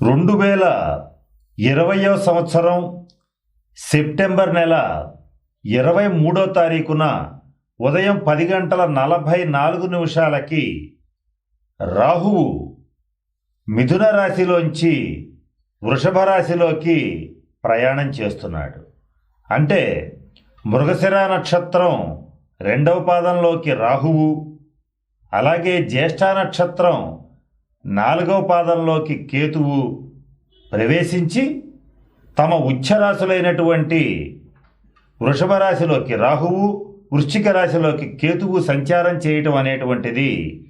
రెండు వేల ఇరవయో సంవత్సరం సెప్టెంబర్ నెల ఇరవై మూడో తారీఖున ఉదయం పది గంటల నలభై నాలుగు నిమిషాలకి రాహువు మిథున రాశిలోంచి వృషభ రాశిలోకి ప్రయాణం చేస్తున్నాడు. అంటే మృగశిర నక్షత్రం రెండవ పాదంలోకి రాహువు అలాగే జ్యేష్ఠ నక్షత్రం నాలుగవ పాదంలోకి కేతువు ప్రవేశించి తమ ఉచ్చరాశులైనటువంటి వృషభ రాశిలోకి రాహువు వృశ్చిక రాశిలోకి కేతువు సంచారం చేయటం అనేటువంటిది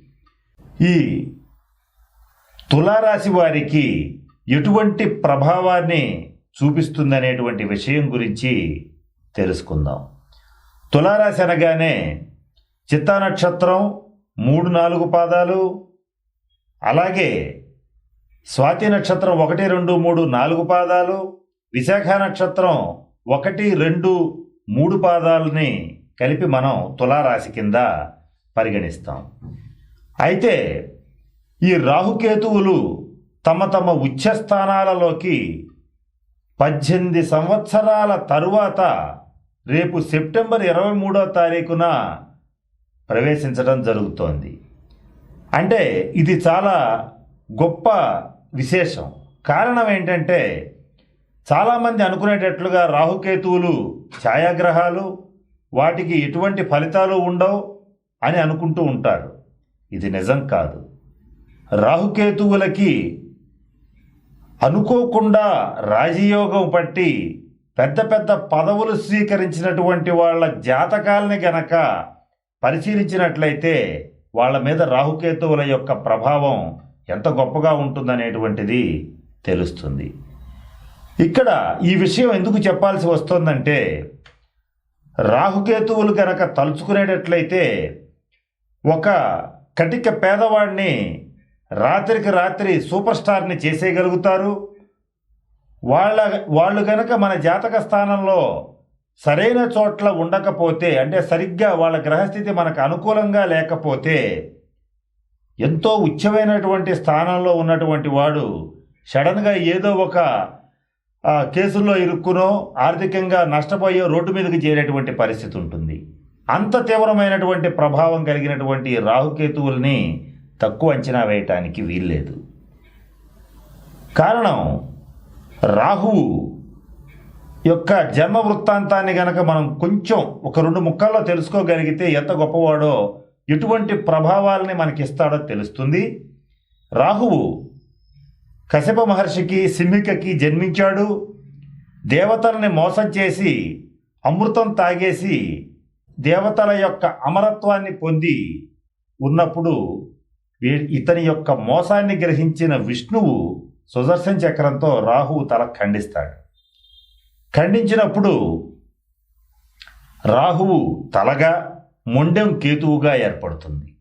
ఈ తులారాశి వారికి ఎటువంటి ప్రభావాన్ని చూపిస్తుందనేటువంటి విషయం గురించి తెలుసుకుందాం. తులారాశి అనగానే చిత్తా నక్షత్రం మూడు నాలుగు పాదాలు అలాగే స్వాతి నక్షత్రం ఒకటి రెండు మూడు నాలుగు పాదాలు విశాఖ నక్షత్రం ఒకటి రెండు మూడు పాదాలని కలిపి మనం తులారాశి కింద పరిగణిస్తాం. అయితే ఈ రాహుకేతువులు తమ తమ ఉచ్చస్థానాలలోకి పద్దెనిమిది సంవత్సరాల తరువాత రేపు సెప్టెంబర్ ఇరవై మూడో తారీఖున ప్రవేశించడం జరుగుతోంది. అంటే ఇది చాలా గొప్ప విశేషం. కారణం ఏంటంటే చాలామంది అనుకునేటట్లుగా రాహుకేతువులు ఛాయాగ్రహాలు వాటికి ఎటువంటి ఫలితాలు ఉండవు అని అనుకుంటూ ఉంటారు. ఇది నిజం కాదు. రాహుకేతువులకి అనుకోకుండా రాజయోగం పట్టి పెద్ద పెద్ద పదవులు స్వీకరించినటువంటి వాళ్ళ జాతకాలని గనక పరిశీలించినట్లయితే వాళ్ళ మీద రాహుకేతువుల యొక్క ప్రభావం ఎంత గొప్పగా ఉంటుందనేటువంటిది తెలుస్తుంది. ఇక్కడ ఈ విషయం ఎందుకు చెప్పాల్సి వస్తుందంటే రాహుకేతువులు గనక తలుచుకునేటట్లయితే ఒక కటిక పేదవాడిని రాత్రికి రాత్రి సూపర్ స్టార్ని చేసేయగలుగుతారు. వాళ్ళ వాళ్ళు గనక మన జాతక స్థానంలో సరైన చోట్ల ఉండకపోతే అంటే సరిగ్గా వాళ్ళ గ్రహస్థితి మనకు అనుకూలంగా లేకపోతే ఎంతో ఉచ్చమైనటువంటి స్థానంలో ఉన్నటువంటి వాడు సడన్గా ఏదో ఒక కేసుల్లో ఇరుక్కునో ఆర్థికంగా నష్టపోయో రోడ్డు మీదకి చేరేటువంటి పరిస్థితి ఉంటుంది. అంత తీవ్రమైనటువంటి ప్రభావం కలిగినటువంటి రాహుకేతువుల్ని తక్కువ అంచనా వేయటానికి వీల్లేదు. కారణం రాహువు యొక్క జన్మ వృత్తాంతాన్ని గనక మనం కొంచెం ఒక రెండు ముక్కల్లో తెలుసుకోగలిగితే ఎంత గొప్పవాడో ఎటువంటి ప్రభావాలని మనకిస్తాడో తెలుస్తుంది. రాహువు కశ్యప మహర్షికి సింహికకి జన్మించాడు. దేవతల్ని మోసం చేసి అమృతం తాగేసి దేవతల యొక్క అమరత్వాన్ని పొంది ఉన్నప్పుడు ఇతని యొక్క మోసాన్ని గ్రహించిన విష్ణువు సుదర్శన చక్రంతో రాహువు తల ఖండిస్తాడు. ఖండించినప్పుడు రాహువు తలగా మొండెం కేతువుగా ఏర్పడుతుంది.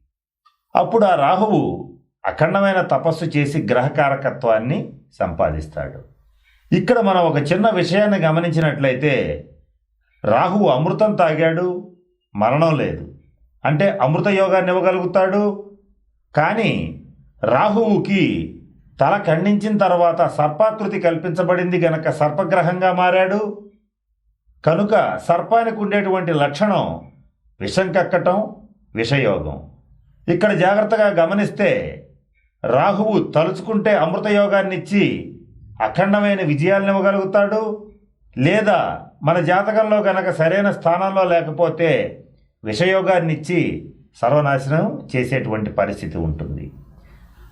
అప్పుడు ఆ రాహువు అఖండమైన తపస్సు చేసి గ్రహకారకత్వాన్ని సంపాదిస్తాడు. ఇక్కడ మనం ఒక చిన్న విషయాన్ని గమనించినట్లయితే రాహువు అమృతం తాగాడు మరణం లేదు. అంటే అమృత యోగాన్ని ఇవ్వగలుగుతాడు కానీ రాహువుకి తల ఖండించిన తర్వాత సర్పాకృతి కల్పించబడింది గనక సర్పగ్రహంగా మారాడు. కనుక సర్పానికి ఉండేటువంటి లక్షణం విషం కక్కటం విషయోగం. ఇక్కడ జాగ్రత్తగా గమనిస్తే రాహువు తలుచుకుంటే అమృత అఖండమైన విజయాలను ఇవ్వగలుగుతాడు. లేదా మన జాతకంలో గనక సరైన స్థానంలో లేకపోతే విషయోగాన్నిచ్చి సర్వనాశనం చేసేటువంటి పరిస్థితి ఉంటుంది.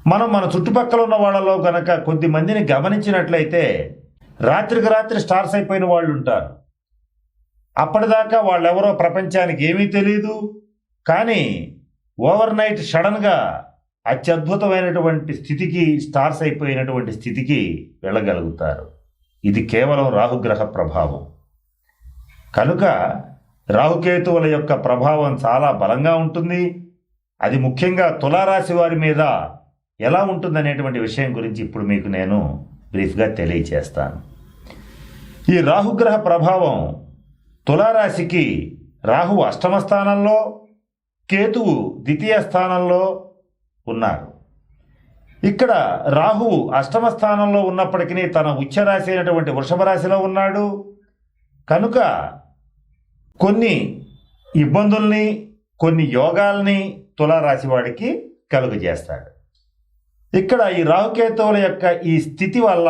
మనం మన చుట్టుపక్కల ఉన్న వాళ్ళలో గనక కొద్ది మందిని గమనించినట్లయితే రాత్రికి రాత్రి స్టార్స్ అయిపోయిన వాళ్ళు ఉంటారు. అప్పటిదాకా వాళ్ళెవరో ప్రపంచానికి ఏమీ తెలియదు కానీ ఓవర్ నైట్ సడన్గా అత్యద్భుతమైనటువంటి స్థితికి స్టార్స్ అయిపోయినటువంటి స్థితికి వెళ్ళగలుగుతారు. ఇది కేవలం రాహుగ్రహ ప్రభావం. కనుక రాహుకేతువుల యొక్క ప్రభావం చాలా బలంగా ఉంటుంది. అది ముఖ్యంగా తులారాశి వారి మీద ఎలా ఉంటుందనేటువంటి విషయం గురించి ఇప్పుడు మీకు నేను బ్రీఫ్గా తెలియచేస్తాను. ఈ రాహుగ్రహ ప్రభావం తులారాశికి రాహు అష్టమ స్థానంలో కేతువు ద్వితీయ స్థానంలో ఉన్నారు. ఇక్కడ రాహు అష్టమ స్థానంలో ఉన్నప్పటికీ తన ఉచ్చరాశి అయినటువంటి వృషభ రాశిలో ఉన్నాడు. కనుక కొన్ని ఇబ్బందుల్ని కొన్ని యోగాల్ని తులారాశి వాడికి కలుగజేస్తాడు. ఇక్కడ ఈ రాహుకేతువుల యొక్క ఈ స్థితి వల్ల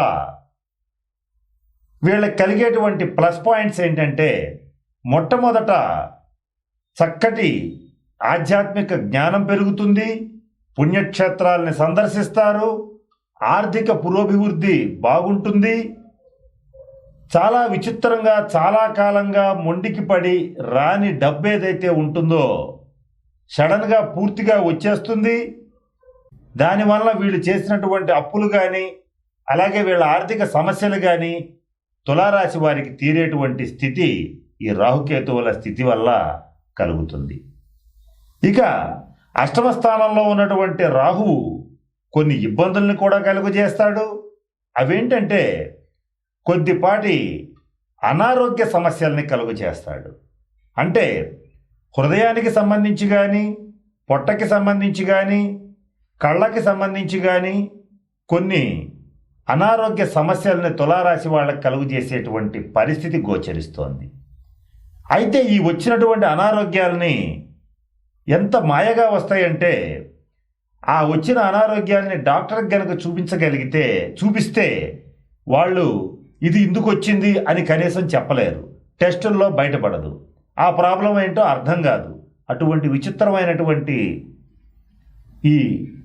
వీళ్ళకి కలిగేటువంటి ప్లస్ పాయింట్స్ ఏంటంటే మొట్టమొదట చక్కటి ఆధ్యాత్మిక జ్ఞానం పెరుగుతుంది పుణ్యక్షేత్రాలని సందర్శిస్తారు ఆర్థిక పురోభివృద్ధి బాగుంటుంది. చాలా విచిత్రంగా చాలా కాలంగా మొండికి పడి రాని డబ్బు ఏదైతే ఉంటుందో సడన్గా పూర్తిగా వచ్చేస్తుంది. దానివల్ల వీళ్ళు చేసినటువంటి అప్పులు కానీ అలాగే వీళ్ళ ఆర్థిక సమస్యలు కానీ తులారాశి వారికి తీరేటువంటి స్థితి ఈ రాహుకేతువుల స్థితి వల్ల కలుగుతుంది. ఇక అష్టమ స్థానంలో ఉన్నటువంటి రాహువు కొన్ని ఇబ్బందుల్ని కూడా కలుగజేస్తాడు. అవేంటంటే కొద్దిపాటి అనారోగ్య సమస్యల్ని కలుగు చేస్తాడు అంటే హృదయానికి సంబంధించి కానీ పొట్టకి సంబంధించి కానీ కళ్ళకి సంబంధించి కానీ కొన్ని అనారోగ్య సమస్యల్ని తులారాశి వాళ్ళకి కలుగు చేసేటువంటి పరిస్థితి గోచరిస్తోంది. అయితే ఈ వచ్చినటువంటి అనారోగ్యాలని ఎంత మాయగా వస్తాయంటే ఆ వచ్చిన అనారోగ్యాన్ని డాక్టర్కి గనక చూపించగలిగితే చూపిస్తే వాళ్ళు ఇది ఎందుకు వచ్చింది అని కనీసం చెప్పలేరు. టెస్టుల్లో బయటపడదు. ఆ ప్రాబ్లం ఏంటో అర్థం కాదు. అటువంటి విచిత్రమైనటువంటి ఈ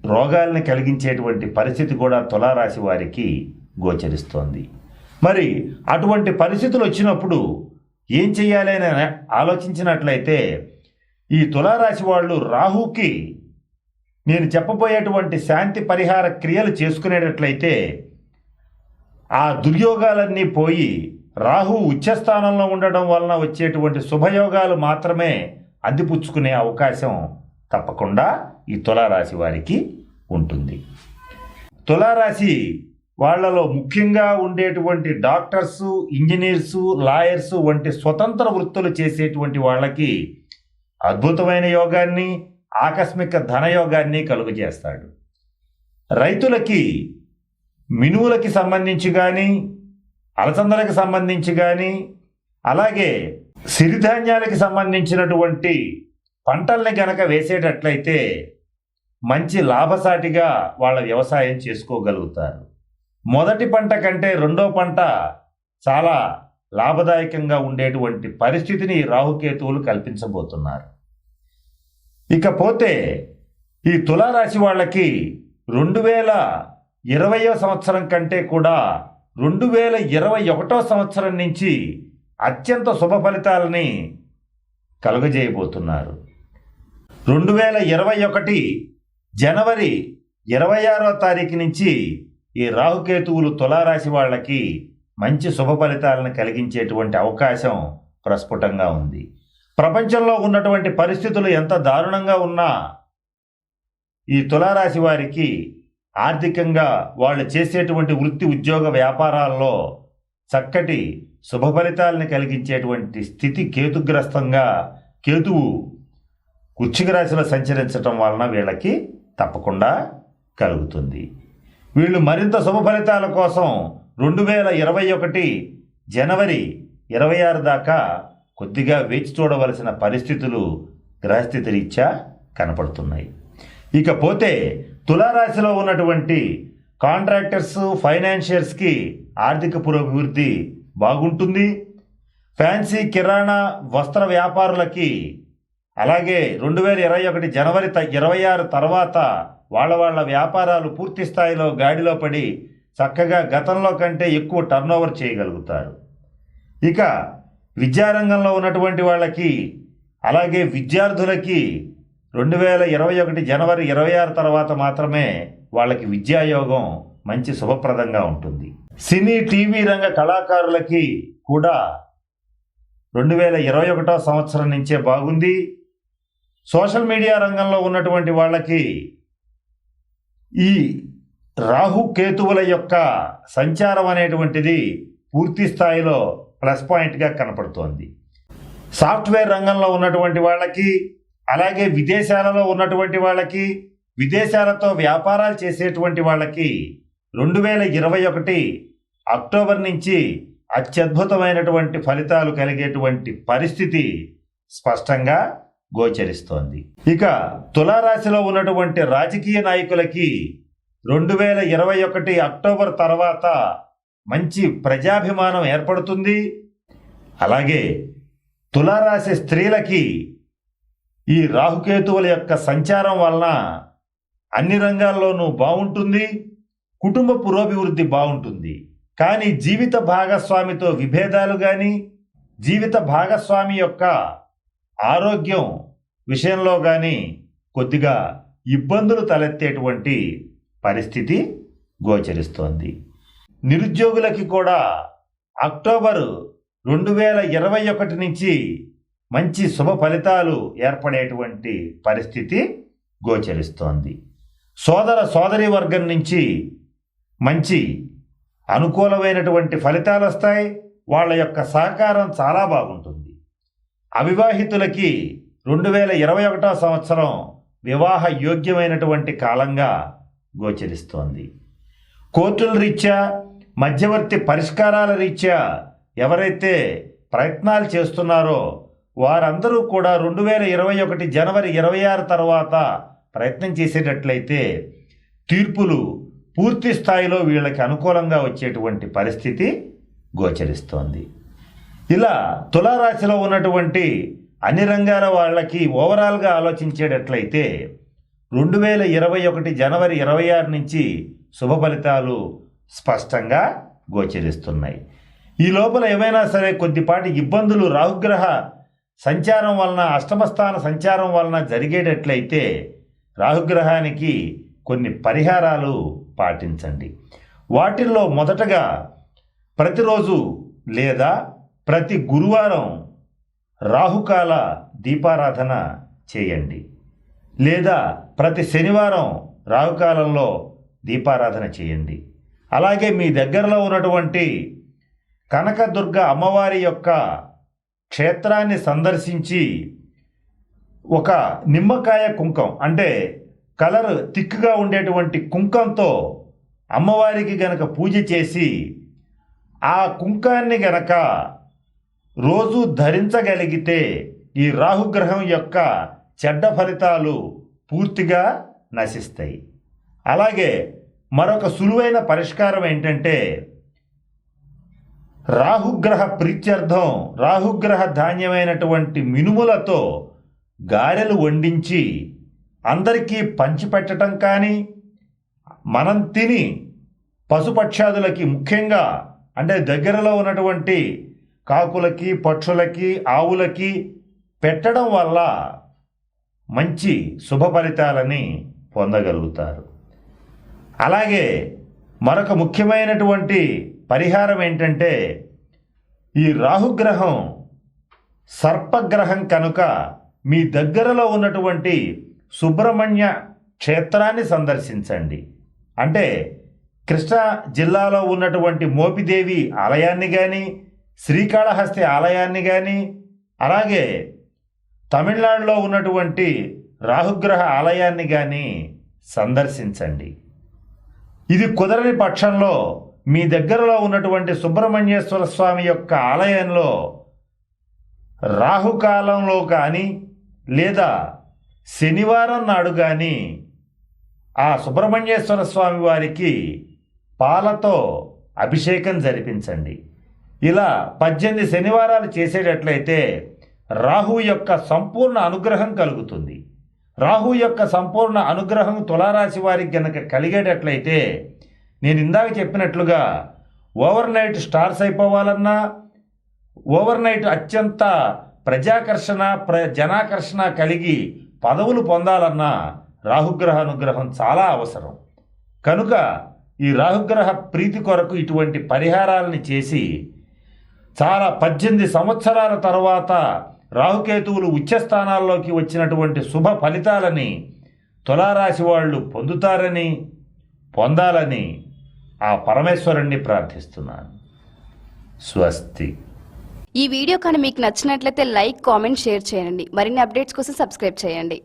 రోగాల్ని కలిగించేటువంటి పరిస్థితి కూడా తులారాశి వారికి గోచరిస్తోంది. మరి అటువంటి పరిస్థితులు వచ్చినప్పుడు ఏం చేయాలి అని ఆలోచించినట్లయితే ఈ తులారాశి వాళ్ళు రాహుకి నేను చెప్పబోయేటువంటి శాంతి పరిహార క్రియలు చేసుకునేటట్లయితే ఆ దుర్యోగాలన్నీ పోయి రాహు ఉచ్చస్థానంలో ఉండడం వలన వచ్చేటువంటి శుభయోగాలు మాత్రమే అందిపుచ్చుకునే అవకాశం తప్పకుండా ఈ తులారాశి వారికి ఉంటుంది. తులారాశి వాళ్ళలో ముఖ్యంగా ఉండేటువంటి డాక్టర్స్ ఇంజనీర్స్ లాయర్స్ వంటి స్వతంత్ర వృత్తులు చేసేటువంటి వాళ్ళకి అద్భుతమైన యోగాన్ని ఆకస్మిక ధనయోగాన్ని కలుగజేస్తాడు రైతులకి మినువులకి సంబంధించి కానీ అలసందలకు సంబంధించి కానీ అలాగే సిరిధాన్యాలకి సంబంధించినటువంటి పంటల్ని గనక వేసేటట్లయితే మంచి లాభసాటిగా వాళ్ళ వ్యవసాయం చేసుకోగలుగుతారు. మొదటి పంట కంటే రెండో పంట చాలా లాభదాయకంగా ఉండేటువంటి పరిస్థితిని రాహుకేతువులు కల్పించబోతున్నారు. ఇకపోతే ఈ తులారాశి వాళ్ళకి రెండు వేల ఇరవయో సంవత్సరం కంటే కూడా రెండు వేల ఇరవై ఒకటో సంవత్సరం నుంచి అత్యంత శుభ ఫలితాలని కలుగజేయబోతున్నారు. రెండు వేల ఇరవై ఒకటి జనవరి ఇరవై ఆరో తారీఖు నుంచి ఈ రాహుకేతువులు తులారాశి వాళ్ళకి మంచి శుభ ఫలితాలను కలిగించేటువంటి అవకాశం ప్రస్ఫుటంగా ఉంది. ప్రపంచంలో ఉన్నటువంటి పరిస్థితులు ఎంత దారుణంగా ఉన్నా ఈ తులారాశి వారికి ఆర్థికంగా వాళ్ళు చేసేటువంటి వృత్తి ఉద్యోగ వ్యాపారాల్లో చక్కటి శుభ ఫలితాలని కలిగించేటువంటి స్థితి కేతుగ్రస్తంగా కేతువు వృశ్చిక రాశిలో సంచరించటం వలన వీళ్ళకి తప్పకుండా కలుగుతుంది. వీళ్ళు మరింత శుభ ఫలితాల కోసం రెండు వేల ఇరవై ఒకటి జనవరి ఇరవై ఆరు దాకా కొద్దిగా వేచి చూడవలసిన పరిస్థితులు గ్రహస్థితి రీత్యా కనపడుతున్నాయి. ఇకపోతే తులారాశిలో ఉన్నటువంటి కాంట్రాక్టర్స్ ఫైనాన్షియర్స్కి ఆర్థిక పురోభివృద్ధి బాగుంటుంది. ఫ్యాన్సీ కిరాణా వస్త్ర వ్యాపారులకి అలాగే రెండు వేల ఇరవై ఒకటి జనవరి త- ఇరవై ఆరు తర్వాత వాళ్ళ వాళ్ళ వ్యాపారాలు పూర్తి స్థాయిలో గాడిలో పడి చక్కగా గతంలో కంటే ఎక్కువ టర్నోవర్ చేయగలుగుతారు. ఇక విద్యారంగంలో ఉన్నటువంటి వాళ్ళకి అలాగే విద్యార్థులకి రెండు వేల ఇరవై ఒకటి జనవరి ఇరవై ఆరు తర్వాత మాత్రమే వాళ్ళకి విద్యాయోగం మంచి శుభప్రదంగా ఉంటుంది. సినీ టీవీ రంగ కళాకారులకి కూడా రెండు వేల ఇరవై ఒకటో సంవత్సరం నుంచే బాగుంది. సోషల్ మీడియా రంగంలో ఉన్నటువంటి వాళ్ళకి ఈ రాహు కేతువుల యొక్క సంచారం అనేటువంటిది పూర్తి స్థాయిలో ప్లస్ పాయింట్గా కనపడుతోంది. సాఫ్ట్వేర్ రంగంలో ఉన్నటువంటి వాళ్ళకి అలాగే విదేశాలలో ఉన్నటువంటి వాళ్ళకి విదేశాలతో వ్యాపారాలు చేసేటువంటి వాళ్ళకి రెండు వేల ఇరవై ఒకటి అక్టోబర్ నుంచి అత్యద్భుతమైనటువంటి ఫలితాలు కలిగేటువంటి పరిస్థితి స్పష్టంగా గోచరిస్తోంది. ఇక తులారాశిలో ఉన్నటువంటి రాజకీయ నాయకులకి రెండు వేల ఇరవై ఒకటి అక్టోబర్ తర్వాత మంచి ప్రజాభిమానం ఏర్పడుతుంది. అలాగే తులారాశి స్త్రీలకి ఈ రాహుకేతువుల యొక్క సంచారం వలన అన్ని రంగాల్లోనూ బాగుంటుంది. కుటుంబ పురోభివృద్ధి బాగుంటుంది. కానీ జీవిత భాగస్వామితో విభేదాలు కానీ జీవిత భాగస్వామి యొక్క ఆరోగ్యం విషయంలో కానీ కొద్దిగా ఇబ్బందులు తలెత్తేటువంటి పరిస్థితి గోచరిస్తోంది. నిరుద్యోగులకి కూడా అక్టోబర్ రెండు వేల ఇరవై ఒకటి నుంచి మంచి శుభ ఫలితాలు ఏర్పడేటువంటి పరిస్థితి గోచరిస్తోంది. సోదర సోదరి వర్గం నుంచి మంచి అనుకూలమైనటువంటి ఫలితాలు వస్తాయి వాళ్ళ యొక్క సహకారం చాలా బాగుంటుంది. అవివాహితులకి రెండు వేల ఇరవై ఒకటో సంవత్సరం వివాహ యోగ్యమైనటువంటి కాలంగా గోచరిస్తోంది. కోర్టుల రీత్యా మధ్యవర్తి పరిష్కారాల రీత్యా ఎవరైతే ప్రయత్నాలు చేస్తున్నారో వారందరూ కూడా రెండు వేల ఇరవై ఒకటి జనవరి ఇరవై ఆరు తర్వాత ప్రయత్నం చేసేటట్లయితే తీర్పులు పూర్తి స్థాయిలో వీళ్ళకి అనుకూలంగా వచ్చేటువంటి పరిస్థితి గోచరిస్తోంది. ఇలా తులారాశిలో ఉన్నటువంటి అన్ని రంగాల వాళ్ళకి ఓవరాల్గా ఆలోచించేటట్లయితే రెండు వేల ఇరవై ఒకటి జనవరి ఇరవై ఆరు నుంచి శుభ ఫలితాలు స్పష్టంగా గోచరిస్తున్నాయి. ఈ లోపల ఏమైనా సరే కొద్దిపాటి ఇబ్బందులు రాహుగ్రహ సంచారం వలన అష్టమస్థాన సంచారం వలన జరిగేటట్లయితే రాహుగ్రహానికి కొన్ని పరిహారాలు పాటించండి. వాటిల్లో మొదటగా ప్రతిరోజు లేదా ప్రతి గురువారం రాహుకాల దీపారాధన చేయండి. లేదా ప్రతి శనివారం రాహుకాలంలో దీపారాధన చేయండి. అలాగే మీ దగ్గరలో ఉన్నటువంటి కనకదుర్గ అమ్మవారి యొక్క క్షేత్రాన్ని సందర్శించి ఒక నిమ్మకాయ కుంకం అంటే కలర్ తిక్కుగా ఉండేటువంటి కుంకంతో అమ్మవారికి గనక పూజ చేసి ఆ కుంకాన్ని గనక రోజు ధరించగలిగితే ఈ రాహుగ్రహం యొక్క చెడ్డ ఫలితాలు పూర్తిగా నశిస్తాయి. అలాగే మరొక సులువైన పరిష్కారం ఏంటంటే రాహుగ్రహ ప్రీత్యర్థం రాహుగ్రహ ధాన్యమైనటువంటి మినుములతో గారెలు వండించి అందరికీ పంచిపెట్టడం కానీ మనం తిని పశుపక్షాదులకి ముఖ్యంగా అంటే దగ్గరలో ఉన్నటువంటి కాకులకి పక్షులకి ఆవులకి పెట్టడం వల్ల మంచి శుభ ఫలితాలని పొందగలుగుతారు. అలాగే మరొక ముఖ్యమైనటువంటి పరిహారం ఏంటంటే ఈ రాహుగ్రహం సర్పగ్రహం కనుక మీ దగ్గరలో ఉన్నటువంటి సుబ్రహ్మణ్య క్షేత్రాన్ని సందర్శించండి. అంటే కృష్ణా జిల్లాలో ఉన్నటువంటి మోపిదేవి ఆలయాన్ని కానీ శ్రీకాళహస్తి ఆలయాన్ని కానీ అలాగే తమిళనాడులో ఉన్నటువంటి రాహుగ్రహ ఆలయాన్ని కానీ సందర్శించండి. ఇది కుదరని పక్షంలో మీ దగ్గరలో ఉన్నటువంటి సుబ్రహ్మణ్యేశ్వర స్వామి యొక్క ఆలయంలో రాహుకాలంలో కానీ లేదా శనివారం నాడు కానీ ఆ సుబ్రహ్మణ్యేశ్వర స్వామి వారికి పాలతో అభిషేకం జరిపించండి. ఇలా పద్దెనిమిది శనివారాలు చేసేటట్లయితే రాహు యొక్క సంపూర్ణ అనుగ్రహం కలుగుతుంది. రాహు యొక్క సంపూర్ణ అనుగ్రహం తులారాశి వారికి గనక కలిగేటట్లయితే నేను ఇందాక చెప్పినట్లుగా ఓవర్ నైట్ స్టార్స్ అయిపోవాలన్నా ఓవర్ నైట్ అత్యంత ప్రజాకర్షణ ప్ర జనాకర్షణ కలిగి పదవులు పొందాలన్నా రాహుగ్రహ అనుగ్రహం చాలా అవసరం. కనుక ఈ రాహుగ్రహ ప్రీతి కొరకు ఇటువంటి పరిహారాలని చేసి చాలా పద్దెనిమిది సంవత్సరాల తర్వాత రాహుకేతువులు ఉచ్చస్థానాల్లోకి వచ్చినటువంటి శుభ ఫలితాలని తులారాశి వాళ్ళు పొందుతారని పొందాలని ఆ పరమేశ్వరుణ్ణి ప్రార్థిస్తున్నాను. స్వస్తి. ఈ వీడియో కానీ మీకు నచ్చినట్లయితే లైక్ కామెంట్ షేర్ చేయండి. మరిన్ని అప్డేట్స్ కోసం సబ్స్క్రైబ్ చేయండి.